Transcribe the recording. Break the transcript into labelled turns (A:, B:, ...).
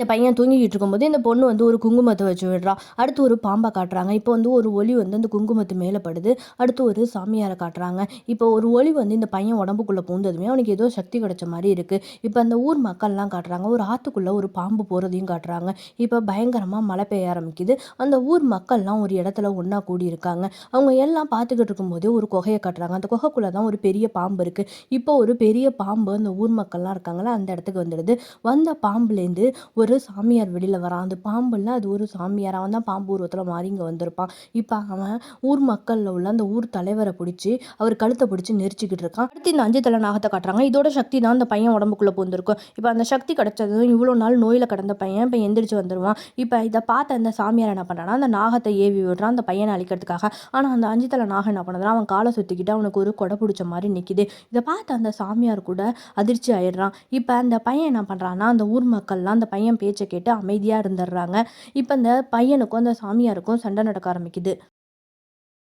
A: இந்த பையன் தூங்கிக்கிட்டு இருக்கும்போது இந்த பொண்ணு வந்து ஒரு குங்குமத்தை வச்சு விடுறா. அடுத்து ஒரு பாம்பை காட்டுறாங்க. இப்போ வந்து ஒரு ஒளி வந்து அந்த குங்குமத்து மேலே படுது. அடுத்து ஒரு சாமியாரை காட்டுறாங்க. இப்போ ஒரு ஒளி வந்து இந்த பையன் உடம்புக்குள்ளே பூந்ததுமே அவனுக்கு ஏதோ சக்தி கிடைச்ச மாதிரி இருக்குது இப்போ அந்த ஊர் மக்கள்லாம் காட்டுறாங்க. ஒரு ஆற்றுக்குள்ளே ஒரு பாம்பு போகிறதையும் காட்டுறாங்க. இப்போ பயங்கரமாக மழை பெய்ய ஆரம்பிக்குது. அந்த ஊர் மக்கள்லாம் ஒரு இடத்துல ஒன்றா கூடி இருக்காங்க அவங்க எல்லாம் பார்த்துக்கிட்டு இருக்கும்போதே ஒரு குகையை காட்டுறாங்க. அந்த குகைக்குள்ளே தான் ஒரு பெரிய பாம்பு இருக்குது இப்போ ஒரு பெரிய பாம்பு அந்த ஊர் மக்கள்லாம் இருக்காங்களா அந்த இடத்துக்கு வந்துடுது. வந்த பாம்புலேருந்து ஒரு சாமியார் வெளியில் வரான். அந்த இல்லை அது ஒரு சாமியார். அவன் தான் பாம்பு உருவத்தில் மாறி இங்கே வந்திருப்பான். இப்போ அவன் ஊர் மக்களில் உள்ள அந்த ஊர் தலைவரை பிடிச்சி அவர் கழுத்தை பிடிச்சி நெரிச்சிக்கிட்டு இருக்கான். அடுத்து இந்த அஞ்சு தலை நாகத்தை காட்டுறாங்க. இதோட சக்தி தான் அந்த பையன் உடம்புக்குள்ளே போந்திருக்கும். இப்போ அந்த சக்தி கிடைச்சதும் இவ்வளோ நாள் நோயில் கடந்த பையன் இப்போ எந்திரிச்சு வந்துடுவான் இப்போ இதை பார்த்த அந்த சாமியார் என்ன பண்ணுறான்னா அந்த நாகத்தை ஏவி விடுறான் அந்த பையனை அழிக்கிறதுக்காக. ஆனால் அந்த அஞ்சு தலை நாகம் என்ன பண்ணுறான் அவன் காலை சுற்றிக்கிட்டு அவனுக்கு ஒரு கொடை பிடிச்ச மாதிரி நிற்கிது இதை பார்த்து அந்த சாமியார் கூட அதிர்ச்சி ஆயிடுறான். இப்போ அந்த பையன் என்ன பண்ணுறான்னா அந்த ஊர் மக்கள்லாம் அந்த பையன் பேச்சை கேட்டு அமைதியாக இருந்துடுறாங்க. இப்போ இந்த பையனுக்கும் அந்த சாமியாருக்கும் சண்டை நடக்க ஆரம்பிக்குது.